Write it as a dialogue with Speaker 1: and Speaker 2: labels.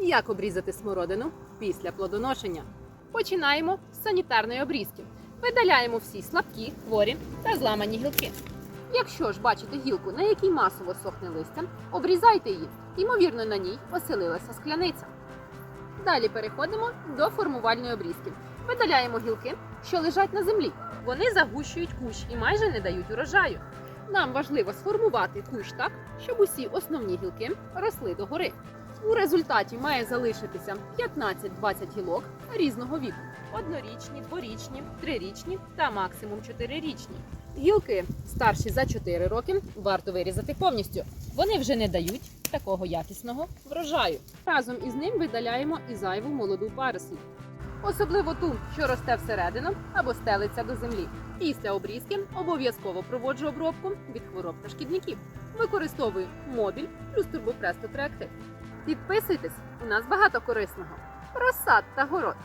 Speaker 1: Як обрізати смородину після плодоношення? Починаємо з санітарної обрізки. Видаляємо всі слабкі, хворі та зламані гілки. Якщо ж бачите гілку, на якій масово сохне листя, обрізайте її. Ймовірно, на ній оселилася скляниця. Далі переходимо до формувальної обрізки. Видаляємо гілки, що лежать на землі. Вони загущують кущ і майже не дають урожаю. Нам важливо сформувати кущ так, щоб усі основні гілки росли догори. У результаті має залишитися 15-20 гілок різного віку: однорічні, дворічні, трирічні та максимум чотирирічні. Гілки старші за 4 роки варто вирізати повністю. Вони вже не дають такого якісного врожаю. Разом із ним видаляємо і зайву молоду парослі. Особливо ту, що росте всередину або стелиться до землі. Після обрізки обов'язково проводжу обробку від хвороб та шкідників. Використовую мобіль плюс турбопресто Триактив. Підписуйтесь, у нас багато корисного. Розсад та город.